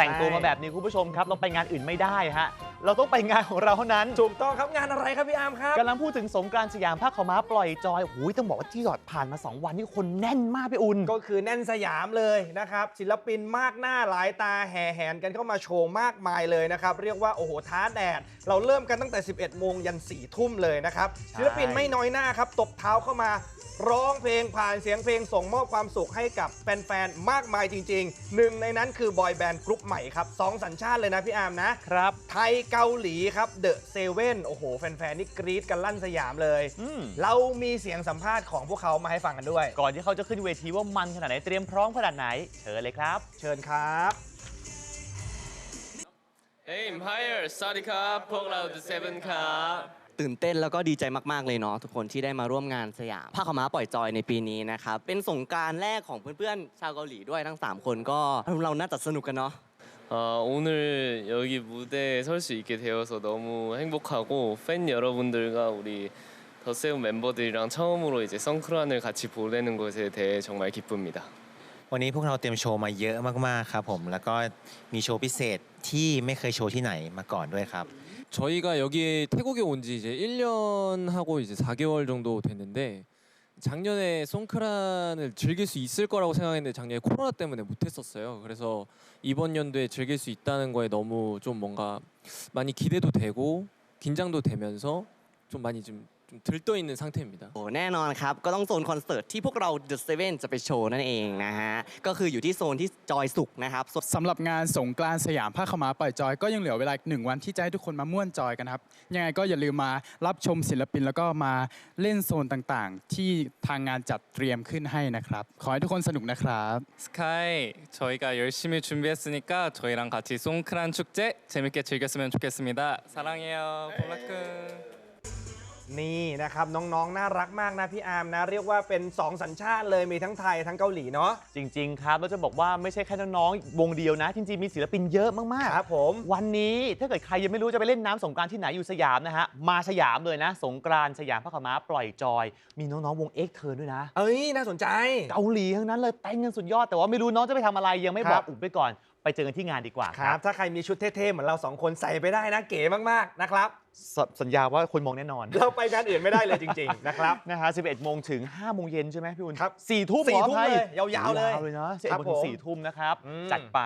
แต่งตัวมาแบบนี้คุณผู้ชมครับเราไปงานอื่นไม่ได้ฮะ เราต้องไปงานของเราเท่านั้นถูกต้องครับงานอะไรครับพี่อาร์มครับ กำลังพูดถึงสงกรานต์สยามภาคขาวม้าปล่อยจอยหูยต้องบอกว่าที่หยอดผ่านมา 2 วันนี่คนแน่นมากพี่อุ่น ก็คือแน่นสยามเลยนะครับ ศิลปินมากหน้าหลายตาแห่แหนกันเข้ามาโชว์มากมายเลยนะครับ เรียกว่า โอ้โห ท้าแดด เราเริ่มกันตั้งแต่ 11 โมงยัน 4 ทุ่มเลยนะครับ ใช่ ศิลปินไม่น้อยหน้าครับ ตบเท้าเข้ามา ร้องเพลงผ่านเสียงเพลงส่งมอบความสุขให้กับแฟนๆมากมายจริงๆหนึ่งในนั้นคือบอยแบนด์กรุ๊ปใหม่ครับสองสัญชาติเลยนะพี่อาร์มนะ ครับ ไทยเกาหลีครับเดอะเซเว่นโอ้โห แฟนๆ นี่กรี๊ดกันลั่นสยามเลย อืม เรามีเสียงสัมภาษณ์ของพวกเขามาให้ฟังกันด้วย ก่อนที่เขาจะขึ้นเวทีว่ามันขนาดไหนเตรียมพร้อมขนาดไหน เชิญเลยครับ เชิญครับเฮ้ย Empire สวัสดีครับพวกเรา The Seven ครับตื่นเต้นแล้วก็ดีใจมากๆเลยเนาะทุกคนที่ได้มาร่วมงานสยามผ้าขาวม้าปล่อยจอยในปีนี้นะครับ เป็นสงกรารแรกของเพื่อนๆ ชาวเกาหลีด้วยทั้ง 3 คนก็เราน่าจะสนุกกันเนาะ 어, 오늘 여기 무대에 설 수 있게 되어서 너무 행복하고 팬 여러분들과 우리 더세븐 멤버들이랑 처음으로 이제 선크란을 같이 보내는 것에 대해 정말 기쁩니다. วันนี้พวกเราเตรียมโชว์มาเยอะมาก ๆ ครับผม แล้วก็มีโชว์พิเศษที่ไม่เคยโชว์ที่ไหนมาก่อนด้วยครับ 저희가 여기 태국에 온 지 이제 1년 하고 이제 4개월 정도 됐는데 작년에 송크란을 즐길 수 있을 거라고 생각했는데 작년에 코로나 때문에 못 했었어요. 그래서 이번 연도에 즐길 수 있다는 거에 너무 좀 뭔가 많이 기대도 되고 긴장도 되면서 좀 많이 좀, 좀 들떠 있는 상태입니다. โอ้แน่นอนครับ ก็ต้องโซนคอนเสิร์ตที่พวกเรา The Seven จะไปโชว์นั่นเองนะฮะ ก็คืออยู่ที่โซนที่จอยสุขนะครับ สำหรับงานสงกรานต์สยามผ้าขาวม้าปล่อยจอยก็ยังเหลือเวลาอีกหนึ่งวันที่จะให้ทุกคนมาม่วนจอยกันครับ ยังไงก็อย่าลืมมารับชมศิลปินแล้วก็มาเล่นโซนต่างๆ ที่ทางงานจัดเตรียมขึ้นให้นะครับ ขอให้ทุกคนสนุกนะครับ 스카이 저희가 열심히 준비했으니까 저희랑 같이 송크란 축제 재밌게 즐겼으면 좋겠습니다. 사랑해요. 봄라큰. นี่นะครับน้องๆ น่ารักมากนะพี่อาร์มนะ เรียกว่าเป็น 2 สัญชาติเลยมีทั้งไทยทั้งเกาหลีเนาะ จริง ๆ ครับแล้วจะบอกว่าไม่ใช่แค่น้องๆวงเดียวนะ จริง ๆ มีศิลปินเยอะมากๆครับผมวันนี้ถ้าเกิดใครยังไม่รู้จะไปเล่นน้ำสงกรานต์ที่ไหนอยู่สยามนะฮะมาสยามเลยนะ สงกรานต์สยามพระขาวม้าปล่อยจอย มีน้องๆวงเอ็กเทิร์นด้วยนะ เอ้ยน่าสนใจ เกาหลีทั้งนั้นเลยเต้นกันสุดยอดแต่ว่าไม่รู้น้องจะไปทำอะไรยังไม่ครับอบกอุบไปก่อน ไปเจอกันที่งานดีกว่าคครัรับ บ ถ้าใครมีชุดเท่ๆ เหมือนเราสองคนใส่ไปได้นะเก๋มากๆนะครับ สสัญญาว่าคนมองแน่นอน เราไปงานอื่นไม่ได้เลยจริง ๆ นะครับ นะฮะ11โมงถึง5โมงเย็นใช่ไหมพี่อุ่นครับ4ทุ่มสี่ขออทุ่มภัเลยยาวๆเลยเลยนะ11ครับโมงถึงผม4ทุ่มนะครับ อืม จัดไป